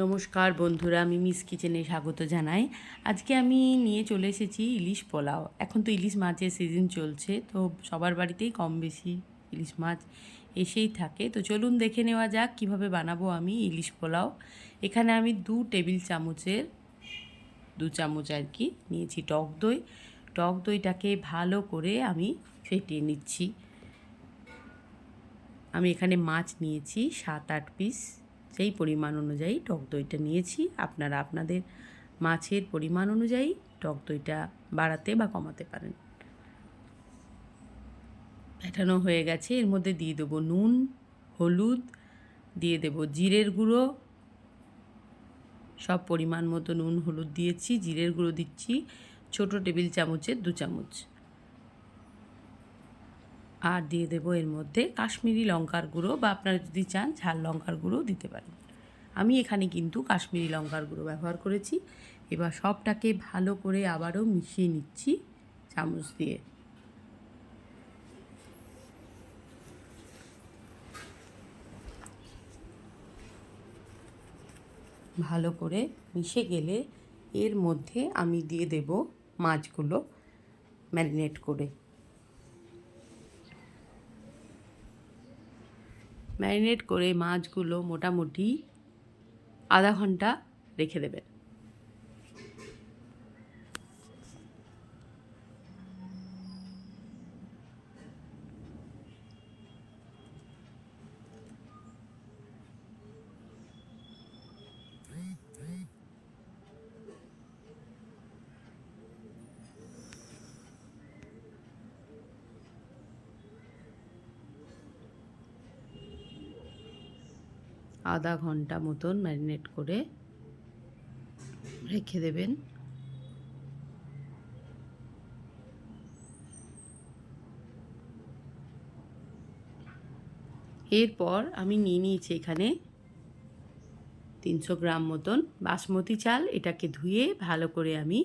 নমস্কার বন্ধুরা, আমি মিস কিচেনে স্বাগত জানাই। আজকে আমি নিয়ে চলে এসেছি ইলিশ পোলাও। এখন তো ইলিশ মাছের সিজন চলছে, তো সবার বাড়িতেই কম বেশি ইলিশ মাছ এসেই থাকে। তো চলুন দেখে নেওয়া যাক কীভাবে বানাবো আমি ইলিশ পোলাও। এখানে আমি দু টেবিল চামচের, দু চামচ আর কি নিয়েছি টক দই। টক দইটাকে ভালো করে আমি ফেটিয়ে নিচ্ছি। আমি এখানে মাছ নিয়েছি সাত আট পিস সেই পরিমাণ অনুযায়ী টক দইটা নিয়েছি। আপনারা আপনাদের মাছের পরিমাণ অনুযায়ী টক দইটা বাড়াতে বা কমাতে পারেন। ফেটানো হয়ে গেছে। এর মধ্যে দিয়ে দেবো নুন, হলুদ, দিয়ে দেবো জিরের গুঁড়ো। সব পরিমাণ মতো নুন, হলুদ দিয়েছি, জিরের গুঁড়ো দিচ্ছি। ছোট টেবিল চামচের দু চামচ। আর দিয়ে দেবো এর মধ্যে কাশ্মীরি লঙ্কার গুঁড়ো বা আপনারা যদি চান ঝাল লঙ্কার গুঁড়ো দিতে পারেন। আমি এখানে কিন্তু কাশ্মীরি লঙ্কার গুঁড়ো ব্যবহার করেছি। এবার সবটাকে ভালো করে আবারও মিশিয়ে নিচ্ছি চামচ দিয়ে। ভালো করে মিশে গেলে এর মধ্যে আমি দিয়ে দেব মাছগুলো ম্যারিনেট করে। ম্যারিনেট করে মাছগুলো মোটামুটি আধা ঘণ্টা রেখে দেবেন। আধা ঘণ্টা মতন ম্যারিনেট করে রেখে দেবেন। এরপর আমি নিয়ে নিয়েছি এখানে তিনশো গ্রাম মতন বাসমতি চাল। এটাকে ধুয়ে ভালো করে আমি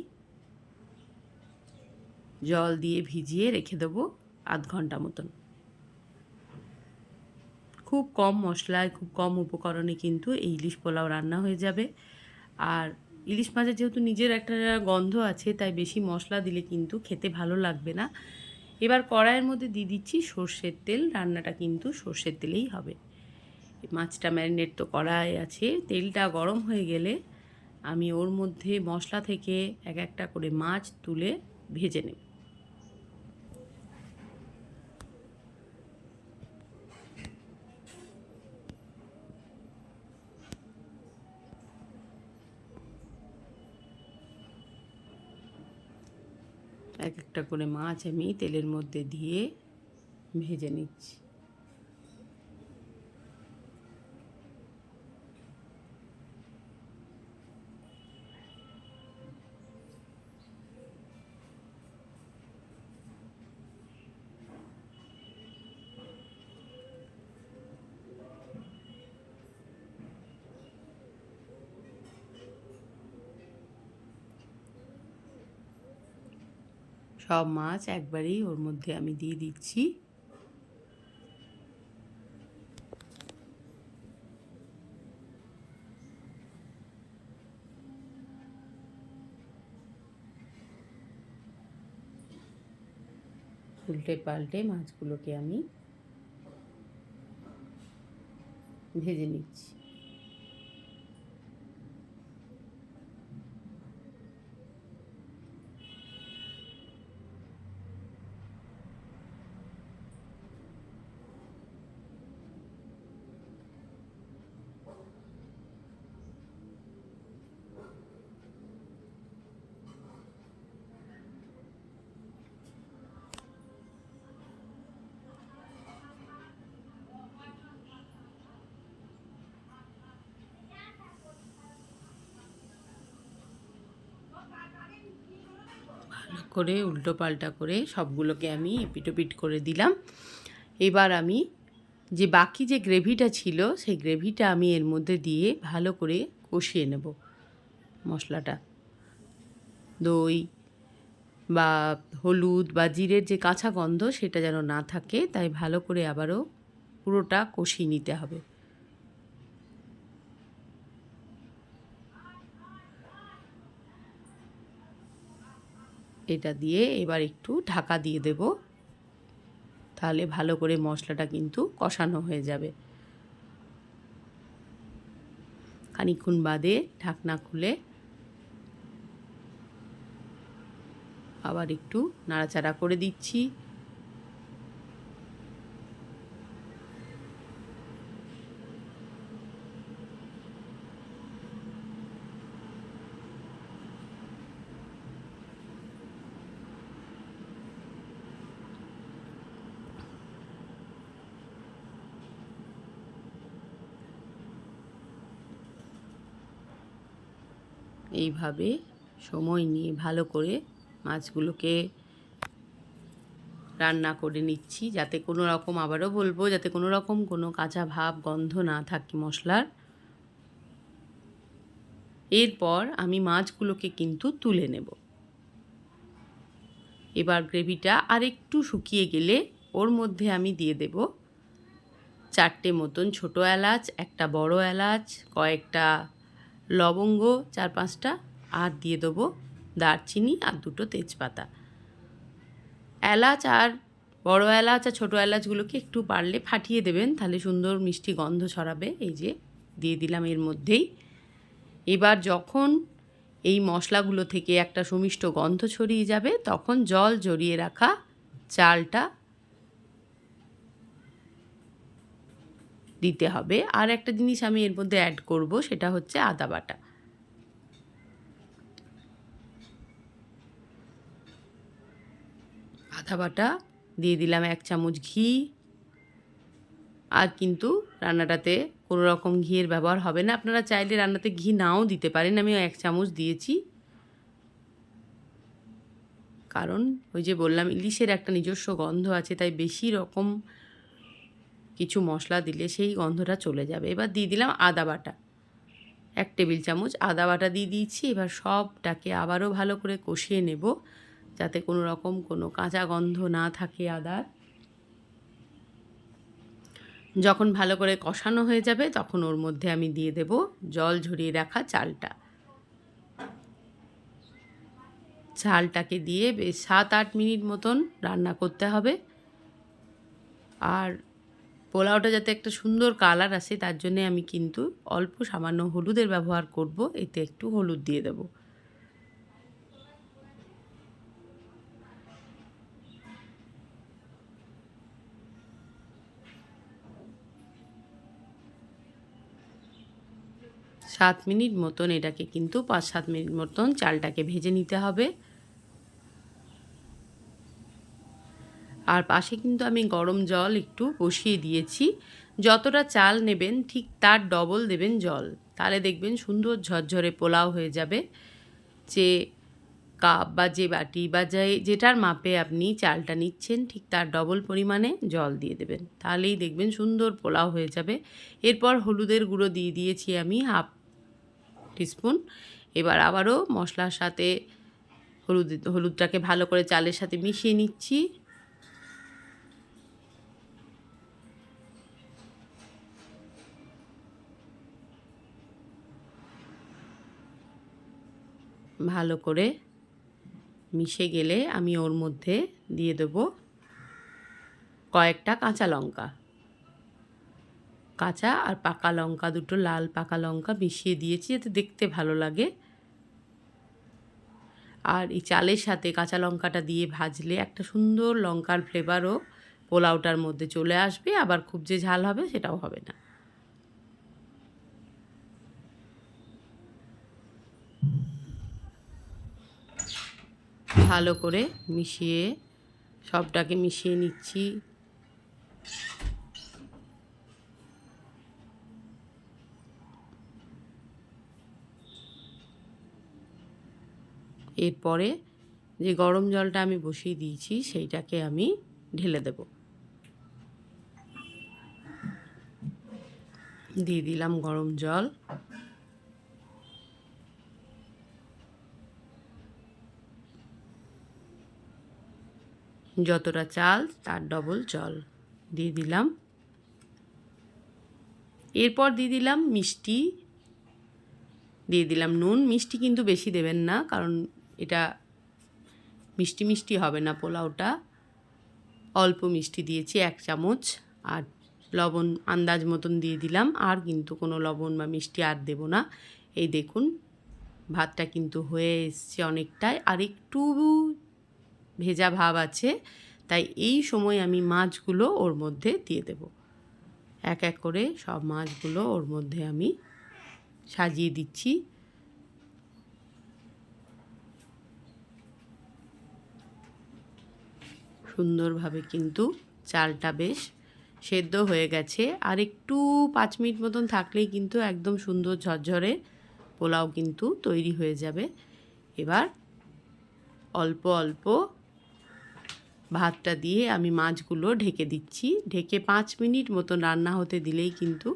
জল দিয়ে ভিজিয়ে রেখে দেবো আধ ঘণ্টা মতন। খুব কম মশলায়, খুব কম উপকরণে কিন্তু এই ইলিশ পোলাও রান্না হয়ে যাবে। আর ইলিশ মাছের যেহেতু নিজের একটা গন্ধ আছে, তাই বেশি মশলা দিলে কিন্তু খেতে ভালো লাগবে না। এবার কড়াইয়ের মধ্যে দিয়ে দিচ্ছি সর্ষের তেল, রান্নাটা কিন্তু সর্ষের তেলেই হবে। মাছটা ম্যারিনেট তো কড়াই আছে, তেলটা গরম হয়ে গেলে আমি ওর মধ্যে মশলা থেকে এক একটা করে মাছ তুলে ভেজে নেব। এক একটা করে মাছ আমি তেলের মধ্যে দিয়ে ভেজে নিচ্ছি। সব মাছ একবারেই ওর মধ্যে আমি দিয়ে দিচ্ছি। উল্টে পাল্টে মাছগুলোকে আমি ভেজে নিচ্ছি। করে উল্টো পাল্টা করে সবগুলোকে আমি এপিটোপিট করে দিলাম। এবার আমি যে বাকি যে গ্রেভিটা ছিল, সেই গ্রেভিটা আমি এর মধ্যে দিয়ে ভালো করে কষিয়ে নেব মশলাটা। দই বা হলুদ বা জিরের যে কাঁচা গন্ধ সেটা যেন না থাকে, তাই ভালো করে আবারও পুরোটা কষিয়ে নিতে হবে। এটা দিয়ে এবার একটু ঢাকা দিয়ে দেব। তাহলে ভালো করে মশলাটা কিন্তু কষানো হয়ে যাবে। খানিক্ষণ বাদে ঢাকনা খুলে আবার একটু নাড়াচাড়া করে দিচ্ছি। এইভাবে সময় নিয়ে ভালো করে মাছগুলোকে রান্না করে নিচ্ছি, যাতে কোনো রকম, আবারও বলব, যাতে কোনো রকম কোনো কাঁচা ভাব, গন্ধ না থাকে মশলার। এরপর আমি মাছগুলোকে কিন্তু তুলে নেব। এবার গ্রেভিটা আর একটু শুকিয়ে গেলে ওর মধ্যে আমি দিয়ে দেব চারটে মতন ছোটো এলাচ, একটা বড় এলাচ, কয়েকটা লবঙ্গ চার পাঁচটা, আর দিয়ে দেবো দারচিনি আর দুটো তেজপাতা। এলাচ আর বড় এলাচ আর ছোটো এলাচগুলোকে একটু পারলে ফাটিয়ে দেবেন, তাহলে সুন্দর মিষ্টি গন্ধ ছড়াবে। এই যে, দিয়ে দিলাম এর মধ্যেই। এবার যখন এই মশলাগুলো থেকে একটা সুমিষ্ট গন্ধ ছড়িয়ে যাবে, তখন জল জড়িয়ে রাখা চালটা দিতে হবে। আর একটা জিনিস আমি এর মধ্যে অ্যাড করব, সেটা হচ্ছে আদা বাটা। আদা বাটা দিয়ে দিলাম এক চামচ ঘি। আর কিন্তু রান্নাটাতে কোনো রকম ঘিয়ের ব্যবহার হবে না। আপনারা চাইলে রান্নাতে ঘি নাও দিতে পারেন আমি এক চামচ দিয়েছি। কারণ ওই যে বললাম, ইলিশের একটা নিজস্ব গন্ধ আছে, তাই বেশি রকম কিছু মশলা দিলে সেই গন্ধটা চলে যাবে। এবার দিয়ে দিলাম আদা বাটা। এক টেবিল চামচ আদা বাটা দিয়ে দিয়েছি। এবার সবটাকে আবারও ভালো করে কষিয়ে নেব যাতে কোনো রকম কোনো কাঁচা গন্ধ না থাকে আদার। যখন ভালো করে কষানো হয়ে যাবে তখন ওর মধ্যে আমি দিয়ে দেব জল ঝরিয়ে রাখা চালটা। চালটাকে দিয়ে বেশ সাত আট মিনিট মতন রান্না করতে হবে। আর পোলাওটা যাতে একটা সুন্দর কালার আসে, তার জন্যে আমি কিন্তু অল্প সামান্য হলুদের ব্যবহার করব। এতে একটু হলুদ দিয়ে দেবো। সাত মিনিট মতন এটাকে কিন্তু পাঁচ সাত মিনিট মতন চালটাকে ভেজে নিতে হবে। আর পাশে কিন্তু আমি গরম জল একটু বসিয়ে দিয়েছি। যতটা চাল নেবেন ঠিক তার ডবল দেবেন জল। তাহলে দেখবেন সুন্দর ঝরঝরে পোলাও হয়ে যাবে। যে কাপ বা যে বাটি বা যে, যেটার মাপে আপনি চালটা নিচ্ছেন ঠিক তার ডবল পরিমাণে জল দিয়ে দেবেন। তাহলেই দেখবেন সুন্দর পোলাও হয়ে যাবে। এরপর হলুদের গুঁড়ো দিয়ে দিয়েছি আমি হাফ টিস্পুন। এবার আবারও মশলার সাথে হলুদ, হলুদটাকে ভালো করে চালের সাথে মিশিয়ে নিচ্ছি। ভালো করে মিশে গেলে আমি ওর মধ্যে দিয়ে দেব কয়েকটা কাঁচা লঙ্কা। কাঁচা আর পাকা লঙ্কা, দুটো লাল পাকা লঙ্কা মিশিয়ে দিয়েছি যাতে দেখতে ভালো লাগে। আর এই চালের সাথে কাঁচা লঙ্কাটা দিয়ে ভাজলে একটা সুন্দর লঙ্কার ফ্লেভারও পোলাওটার মধ্যে চলে আসবে, আবার খুব যে ঝাল হবে সেটাও হবে না। ভালো করে মিশিয়ে, সবটাকে মিশিয়ে নিচ্ছি। এরপরে যে গরম জলটা আমি বসিয়ে দিয়েছি, সেইটাকে আমি ঢেলে দেব। দিয়ে দিলাম গরম জল। যতটা চাল, তার ডবল জল দিয়ে দিলাম। এরপর দিয়ে দিলাম মিষ্টি, দিয়ে দিলাম নুন। মিষ্টি কিন্তু বেশি দেবেন না, কারণ এটা মিষ্টি মিষ্টি হবে না পোলাওটা। অল্প মিষ্টি দিয়েছি, এক চামচ। আর লবণ আন্দাজ মতন দিয়ে দিলাম। আর কিন্তু কোনো লবণ বা মিষ্টি আর দেবো না। এই দেখুন, ভাতটা কিন্তু হয়ে এসছে অনেকটাই। আর একটু ভেজা ভাব আছে, তাই এই সময় আমি মাছগুলো ওর মধ্যে দিয়ে দেব। এক এক করে সব মাছগুলো ওর মধ্যে আমি সাজিয়ে দিচ্ছি। সুন্দরভাবে কিন্তু চালটা বেশ সেদ্ধ হয়ে গেছে। আর একটু পাঁচ মিনিট মতন থাকলেই কিন্তু একদম সুন্দর ঝরঝরে পোলাও কিন্তু তৈরি হয়ে যাবে। এবার অল্প অল্প ভাতটা দিয়ে আমি মাছগুলো ঢেকে দিচ্ছি। ঢেকে পাঁচ মিনিট মতন রান্না হতে দিলেই কিন্তু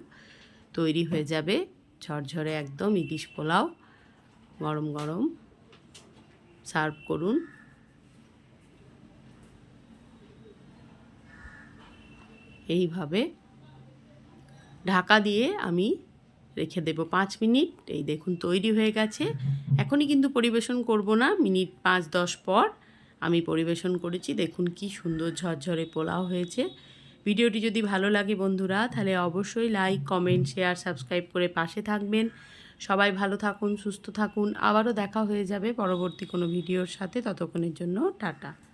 তৈরি হয়ে যাবে। ঝরঝরে একদম ইলিশ পোলাও গরম গরম। সার্ভ করুন। এইভাবে ঢাকা দিয়ে আমি রেখে দেবো পাঁচ মিনিট। এই দেখুন তৈরি হয়ে গেছে। এখনই কিন্তু পরিবেশন করব না। মিনিট পাঁচ দশ পর আমি পরিবেশন করেছি। দেখুন কি সুন্দর ঝরঝরে পোলাও হয়েছে। ভিডিওটি যদি ভালো লাগে বন্ধুরা, তাহলে অবশ্যই লাইক কমেন্ট শেয়ার সাবস্ক্রাইব করে পাশে থাকবেন। সবাই ভালো থাকুন, সুস্থ থাকুন। আবারও দেখা হয়ে যাবে পরবর্তী কোনো ভিডিওর সাথে। ততক্ষণের জন্য টাটা।